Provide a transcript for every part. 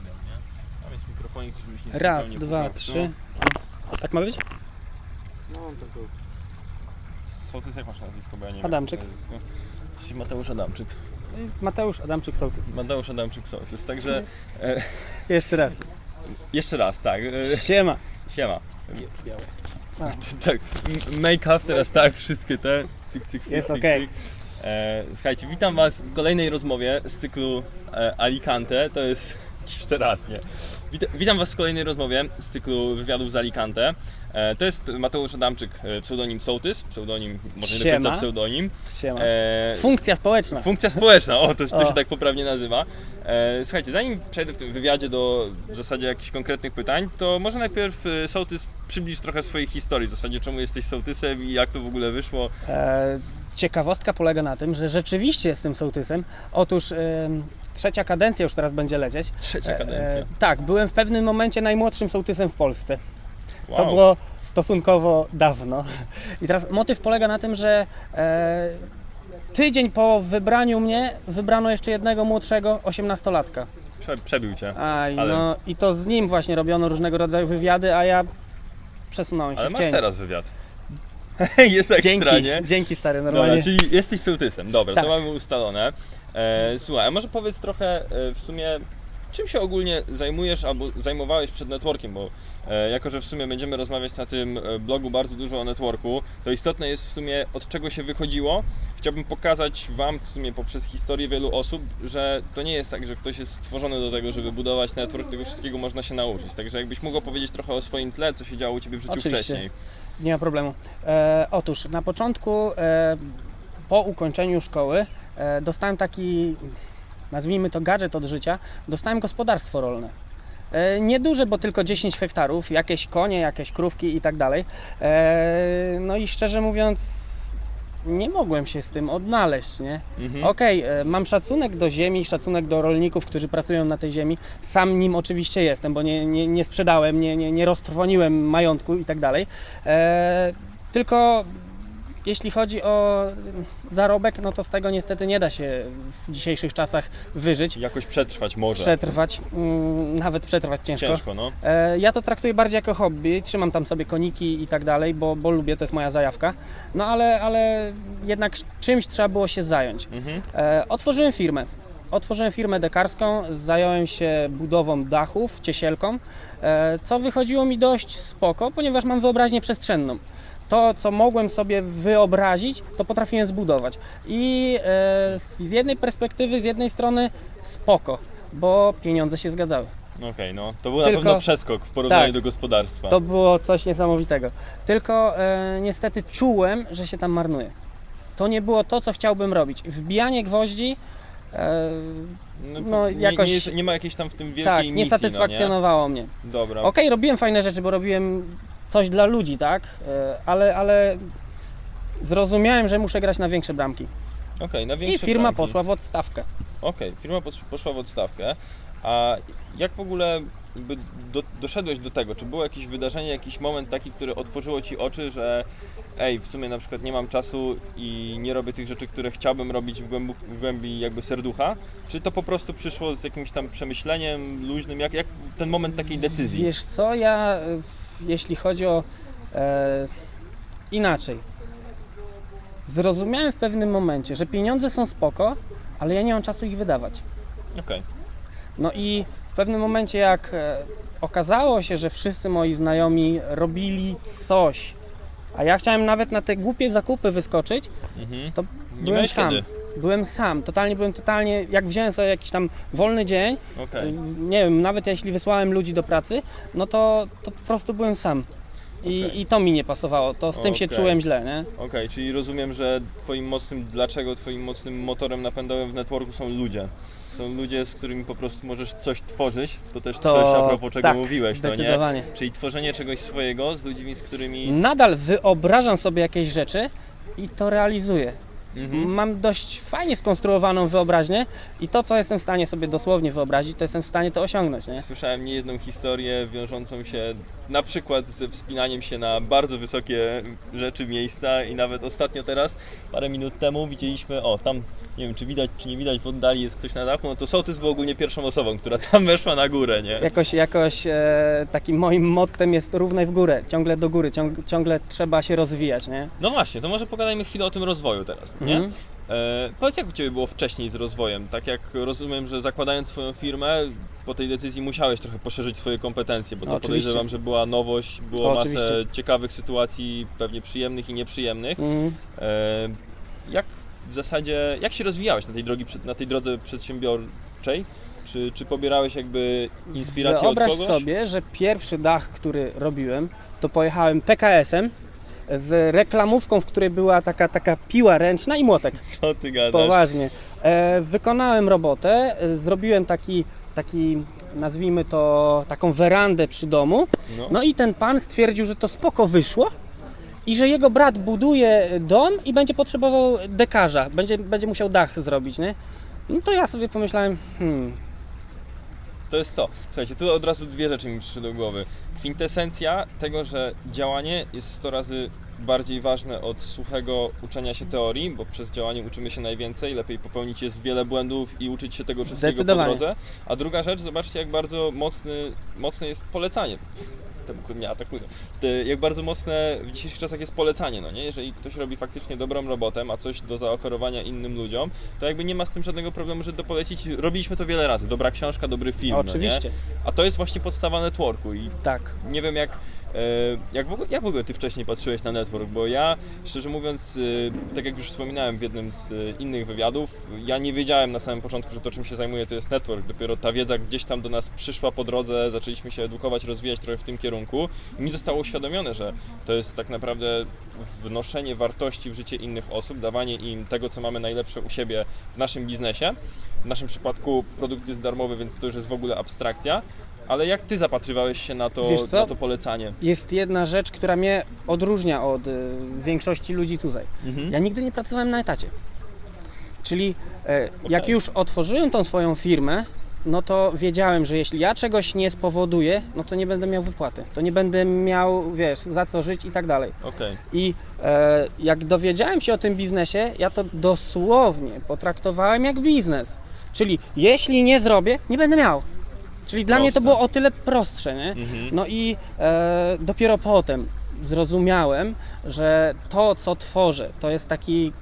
ustawiam, nie? Tam jest mikrofonik, żebyś nie Raz, dwa, po prostu. trzy. Tak ma być? No, to to... Sołtys, jak masz nazwisko, bo ja nie Adamczyk. wiem. Czyli Mateusz Adamczyk. Mateusz Adamczyk Sołtys. Mateusz Adamczyk Sołtys, także e, Jeszcze raz. jeszcze raz, tak. E, Siema. siema. Białe. tak, m- make-up teraz tak, wszystkie te, cyk, cyk, cyk, Jest cyk, okej. cyk. E, słuchajcie, witam Was w kolejnej rozmowie z cyklu e, Alicante, to jest jeszcze raz, nie? Wita, witam Was w kolejnej rozmowie z cyklu wywiadów z Alicante. E, to jest Mateusz Adamczyk, e, pseudonim Sołtys, pseudonim, może nie do końca pseudonim. Siema. E, Funkcja społeczna. Funkcja społeczna, o to, to O. się tak poprawnie nazywa. E, słuchajcie, zanim przejdę w tym wywiadzie do w zasadzie jakichś konkretnych pytań, to może najpierw Sołtys przybliż trochę swojej historii, w zasadzie czemu jesteś Sołtysem i jak to w ogóle wyszło. E, ciekawostka polega na tym, że rzeczywiście jestem sołtysem. Otóż trzecia kadencja już teraz będzie lecieć. Trzecia E, kadencja. e, tak, byłem w pewnym momencie najmłodszym sołtysem w Polsce. Wow. To było stosunkowo dawno. I teraz motyw polega na tym, że e, tydzień po wybraniu mnie wybrano jeszcze jednego młodszego, 18-latka. Prze, przebił cię. Aj, Ale- no i to z nim właśnie robiono różnego rodzaju wywiady, a ja przesunąłem się Ale w masz cień. teraz wywiad. Jest ekstra, Dzięki, nie? dzięki stary, normalnie. Dobra, czyli jesteś Sołtysem, dobra, Tak. to mamy ustalone. E, słuchaj, a może powiedz trochę e, w sumie, czym się ogólnie zajmujesz albo zajmowałeś przed networkiem, bo e, jako, że w sumie będziemy rozmawiać na tym e, blogu bardzo dużo o networku, to istotne jest w sumie od czego się wychodziło. Chciałbym pokazać Wam w sumie poprzez historię wielu osób, że to nie jest tak, że ktoś jest stworzony do tego, żeby budować network, tego wszystkiego można się nauczyć. Także jakbyś mógł opowiedzieć trochę o swoim tle, co się działo u Ciebie w życiu Oczywiście. wcześniej. Nie ma problemu. E, otóż na początku, e, po ukończeniu szkoły, dostałem taki, nazwijmy to gadżet od życia, dostałem gospodarstwo rolne. E, Nieduże, bo tylko 10 hektarów, jakieś konie, jakieś krówki i tak dalej. E, No i szczerze mówiąc, nie mogłem się z tym odnaleźć, nie? Mhm. Okej, e, mam szacunek do ziemi, szacunek do rolników, którzy pracują na tej ziemi. Sam nim oczywiście jestem, bo nie, nie, nie sprzedałem, nie, nie, nie roztrwoniłem majątku i tak dalej. E, tylko jeśli chodzi o zarobek, no to z tego niestety nie da się w dzisiejszych czasach wyżyć, Jakoś przetrwać może. przetrwać, mm, nawet przetrwać ciężko. Ciężko, no. E, Ja to traktuję bardziej jako hobby, trzymam tam sobie koniki i tak dalej, bo, bo lubię, to jest moja zajawka. No ale, ale jednak czymś trzeba było się zająć. Mhm. E, otworzyłem firmę. Otworzyłem firmę dekarską, zająłem się budową dachów, ciesielką, e, co wychodziło mi dość spoko, ponieważ mam wyobraźnię przestrzenną. To, co mogłem sobie wyobrazić, to potrafiłem zbudować. I e, z jednej perspektywy, z jednej strony spoko, bo pieniądze się zgadzały. Okej, no. To był na Tylko- pewno przeskok w porównaniu Tak. do gospodarstwa. To było coś niesamowitego. Tylko e, niestety czułem, że się tam marnuje. To nie było to, co chciałbym robić. Wbijanie gwoździ. E, no, no, nie, jakoś- nie, jest, nie ma jakiejś tam w tym wielkiej tak, misji, nie satysfakcjonowało mnie. No, nie? Dobra. Okej, robiłem fajne rzeczy, bo robiłem coś dla ludzi, tak? E, ale, ale zrozumiałem, że muszę grać na większe bramki. Okej, na I większe firma bramki. poszła w odstawkę. Okej, firma posz- poszła w odstawkę. A jak w ogóle do, doszedłeś do tego? Czy było jakieś wydarzenie, jakiś moment taki, który otworzyło ci oczy, że ej, w sumie na przykład nie mam czasu i nie robię tych rzeczy, które chciałbym robić w, głębu, w głębi jakby serducha? Czy to po prostu przyszło z jakimś tam przemyśleniem luźnym? Jak, jak ten moment takiej decyzji? Wiesz co, ja jeśli chodzi o e, inaczej, zrozumiałem w pewnym momencie, że pieniądze są spoko, ale ja nie mam czasu ich wydawać. Okej. No i w pewnym momencie, jak e, okazało się, że wszyscy moi znajomi robili coś, a ja chciałem nawet na te głupie zakupy wyskoczyć, Mhm. to Nie byłem sam. kiedy? Byłem sam, totalnie byłem totalnie, jak wziąłem sobie jakiś tam wolny dzień, Okej. nie wiem, nawet jeśli wysłałem ludzi do pracy, no to, to po prostu byłem sam. I, Okej. I to mi nie pasowało, to z tym się Okej. czułem źle, nie? Okej, czyli rozumiem, że twoim mocnym, dlaczego twoim mocnym motorem napędowym w networku są ludzie. Są ludzie, z którymi po prostu możesz coś tworzyć. To też To coś a propos czego tak, mówiłeś, to nie? Zdecydowanie. Czyli tworzenie czegoś swojego z ludźmi, z którymi... Nadal wyobrażam sobie jakieś rzeczy i to realizuję. Mhm. Mam dość fajnie skonstruowaną wyobraźnię i to, co jestem w stanie sobie dosłownie wyobrazić, to jestem w stanie to osiągnąć, nie? Słyszałem niejedną historię wiążącą się na przykład ze wspinaniem się na bardzo wysokie rzeczy, miejsca i nawet ostatnio teraz, parę minut temu widzieliśmy, o tam, nie wiem czy widać czy nie widać, w oddali jest ktoś na dachu, no to Sołtys był ogólnie pierwszą osobą, która tam weszła na górę, nie? Jakoś, jakoś e, takim moim mottem jest równaj w górę, ciągle do góry, ciąg, ciągle trzeba się rozwijać, nie? No właśnie, to może pogadajmy chwilę o tym rozwoju teraz, nie? Mhm. E, powiedz jak u Ciebie było wcześniej z rozwojem, tak jak rozumiem, że zakładając swoją firmę, po tej decyzji musiałeś trochę poszerzyć swoje kompetencje, bo to Oczywiście. podejrzewam, że była nowość, było masę ciekawych sytuacji, pewnie przyjemnych i nieprzyjemnych. Mhm. E, jak w zasadzie, jak się rozwijałeś na tej, drogi, na tej drodze przedsiębiorczej? Czy, czy pobierałeś jakby inspirację Wyobraź od kogoś? sobie, że pierwszy dach, który robiłem, to pojechałem PKS-em z reklamówką, w której była taka, taka piła ręczna i młotek. Co ty gadasz? Poważnie. E, wykonałem robotę, e, zrobiłem taki, taki, nazwijmy to, taką werandę przy domu. No. No i ten pan stwierdził, że to spoko wyszło i że jego brat buduje dom i będzie potrzebował dekarza, będzie, będzie musiał dach zrobić, nie? No to ja sobie pomyślałem, hmm, To jest to. Słuchajcie, tu od razu dwie rzeczy mi przyszły do głowy. Kwintesencja tego, że działanie jest 100 razy bardziej ważne od suchego uczenia się teorii, bo przez działanie uczymy się najwięcej, lepiej popełnić jest wiele błędów i uczyć się tego wszystkiego po drodze. A druga rzecz, zobaczcie jak bardzo mocny, mocne jest polecanie. Te mnie atakują. Te- Jak bardzo mocne w dzisiejszych czasach jest polecanie, no nie? Jeżeli ktoś robi faktycznie dobrą robotę, ma coś do zaoferowania innym ludziom, to jakby nie ma z tym żadnego problemu, żeby to polecić. Robiliśmy to wiele razy. Dobra książka, dobry film, No nie? oczywiście, A to jest właśnie podstawa networku i tak. nie wiem jak, jak, w ogóle, jak w ogóle ty wcześniej patrzyłeś na network, bo ja szczerze mówiąc, e, tak jak już wspominałem w jednym z e, innych wywiadów, ja nie wiedziałem na samym początku, że to czym się zajmuję to jest network. Dopiero ta wiedza gdzieś tam do nas przyszła po drodze, zaczęliśmy się edukować, rozwijać trochę w tym kierunku i mi zostało uświadomione, że to jest tak naprawdę wnoszenie wartości w życie innych osób, dawanie im tego, co mamy najlepsze u siebie w naszym biznesie. W naszym przypadku produkt jest darmowy, więc to już jest w ogóle abstrakcja. Ale jak ty zapatrywałeś się na to, na to polecanie? Jest jedna rzecz, która mnie odróżnia od y, większości ludzi tutaj. Mhm. Ja nigdy nie pracowałem na etacie. Czyli e, jak już otworzyłem tą swoją firmę, no to wiedziałem, że jeśli ja czegoś nie spowoduję, no to nie będę miał wypłaty. To nie będę miał, wiesz, za co żyć i tak dalej. Okej. I e, jak dowiedziałem się o tym biznesie, ja to dosłownie potraktowałem jak biznes. Czyli jeśli nie zrobię, nie będę miał. Czyli dla mnie to Proste. było o tyle prostsze, nie? Mhm. No i e, dopiero potem zrozumiałem, że to, co tworzę, to jest taki,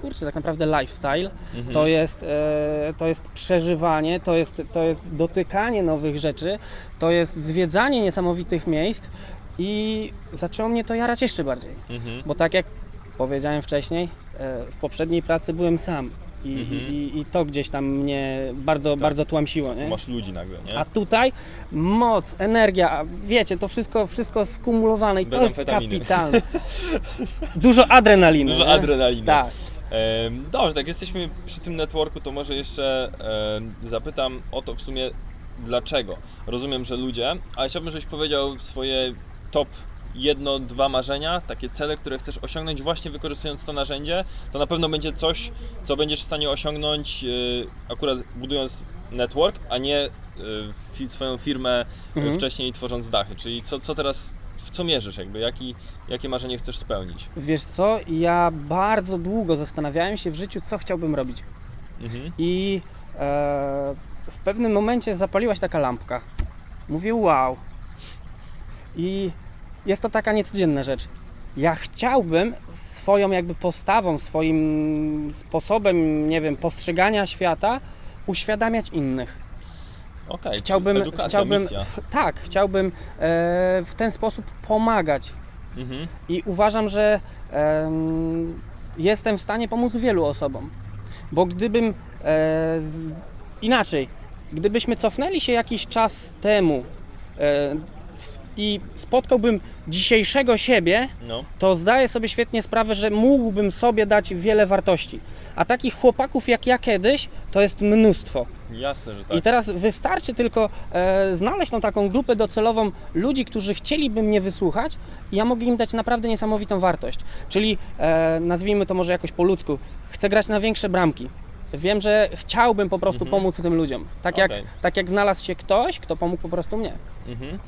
kurczę, tak naprawdę lifestyle, Mhm. to, jest, e, to jest przeżywanie, to jest, to jest dotykanie nowych rzeczy, to jest zwiedzanie niesamowitych miejsc i zaczęło mnie to jarać jeszcze bardziej. Mhm. Bo tak jak powiedziałem wcześniej, e, w poprzedniej pracy byłem sam i, Mhm. i, i to gdzieś tam mnie bardzo, bardzo tłamsiło, nie? Masz ludzi nagle, nie? A tutaj moc, energia, wiecie, to wszystko, wszystko skumulowane i Bez to jest kapitalne. Dużo adrenaliny. Dużo nie? adrenaliny. Tak. Em, Dobrze, tak jesteśmy przy tym networku, to może jeszcze em, zapytam o to w sumie dlaczego. Rozumiem, że ludzie, ale chciałbym, żebyś powiedział swoje top jedno, dwa marzenia, takie cele, które chcesz osiągnąć właśnie wykorzystując to narzędzie, to na pewno będzie coś, co będziesz w stanie osiągnąć y, akurat budując network, a nie y, fi, swoją firmę y, Mhm. wcześniej tworząc dachy. Czyli co, co teraz, w co mierzysz jakby, Jaki, jakie marzenie chcesz spełnić? Wiesz co, ja bardzo długo zastanawiałem się w życiu, co chciałbym robić. Mhm. I e, w pewnym momencie zapaliła się taka lampka. Mówię, wow. I jest to taka niecodzienna rzecz. Ja chciałbym swoją jakby postawą, swoim sposobem, nie wiem, postrzegania świata uświadamiać innych. Okej, czyli Chciałbym, edukacja, chciałbym misja. tak, chciałbym e, w ten sposób pomagać Mhm. i uważam, że em, jestem w stanie pomóc wielu osobom. Bo gdybym e, z, inaczej, gdybyśmy cofnęli się jakiś czas temu e, i spotkałbym dzisiejszego siebie, No. to zdaję sobie świetnie sprawę, że mógłbym sobie dać wiele wartości. A takich chłopaków jak ja kiedyś to jest mnóstwo. Jasne, że tak. I teraz wystarczy tylko e, znaleźć tą taką grupę docelową ludzi, którzy chcieliby mnie wysłuchać i ja mogę im dać naprawdę niesamowitą wartość. Czyli e, nazwijmy to może jakoś po ludzku. Chcę grać na większe bramki. Wiem, że chciałbym po prostu Mhm. pomóc tym ludziom. Tak, jak, Okej. tak jak znalazł się ktoś, kto pomógł po prostu mnie. Mhm.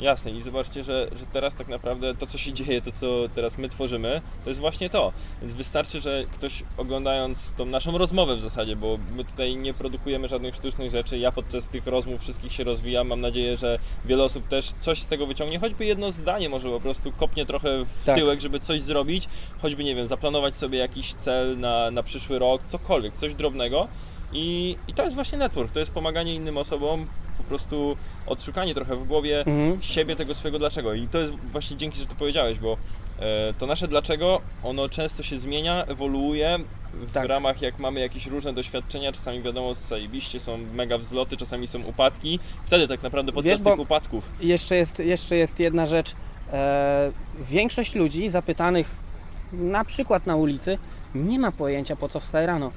Jasne i zobaczcie, że, że teraz tak naprawdę to, co się dzieje, to, co teraz my tworzymy, to jest właśnie to. Więc wystarczy, że ktoś oglądając tą naszą rozmowę w zasadzie, bo my tutaj nie produkujemy żadnych sztucznych rzeczy, ja podczas tych rozmów wszystkich się rozwijam, mam nadzieję, że wiele osób też coś z tego wyciągnie, choćby jedno zdanie może po prostu kopnie trochę w Tak. tyłek, żeby coś zrobić, choćby, nie wiem, zaplanować sobie jakiś cel na, na przyszły rok, cokolwiek, coś drobnego. I, I to jest właśnie network, to jest pomaganie innym osobom, po prostu odszukanie trochę w głowie Mhm. siebie, tego swojego dlaczego. I to jest właśnie dzięki, że to powiedziałeś, bo e, to nasze dlaczego, ono często się zmienia, ewoluuje w Tak. ramach, jak mamy jakieś różne doświadczenia, czasami wiadomo, zajebiście są mega wzloty, czasami są upadki. Wtedy tak naprawdę podczas Wiesz, tych upadków, Jeszcze jest, jeszcze jest jedna rzecz. E, większość ludzi zapytanych na przykład na ulicy nie ma pojęcia po co wstaje rano.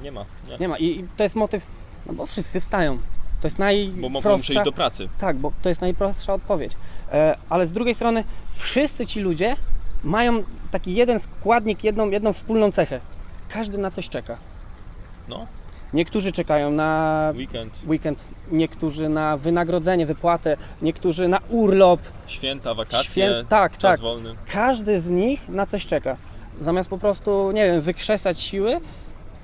nie ma, nie? Nie ma. I, i to jest motyw, no bo wszyscy wstają. To jest Bo mogą najprostsza... przyjść do pracy. Tak, bo to jest najprostsza odpowiedź. E, ale z drugiej strony wszyscy ci ludzie mają taki jeden składnik, jedną, jedną wspólną cechę. Każdy na coś czeka. No, Niektórzy czekają na weekend, weekend, niektórzy na wynagrodzenie, wypłatę, niektórzy na urlop. święta, wakacje, Świę- tak, tak. wolny. Każdy z nich na coś czeka. Zamiast po prostu, nie wiem, wykrzesać siły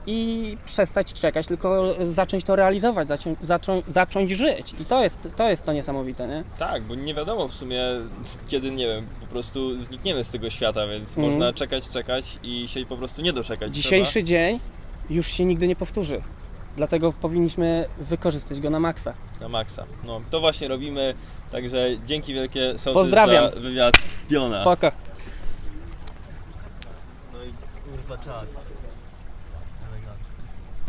i przestać czekać, tylko zacząć to realizować, zacząć, zacząć, zacząć żyć. I to jest, to jest to niesamowite, nie? Tak, bo nie wiadomo w sumie, kiedy, nie wiem, po prostu znikniemy z tego świata, więc Mhm. można czekać, czekać i się po prostu nie doczekać. Dzisiejszy dzień już się nigdy nie powtórzy. Dlatego powinniśmy wykorzystać go na maksa. Na maksa. No, to właśnie robimy, także dzięki wielkie Sołtys Pozdrawiam. za wywiad Piona. Spoko. No i kurwa czad.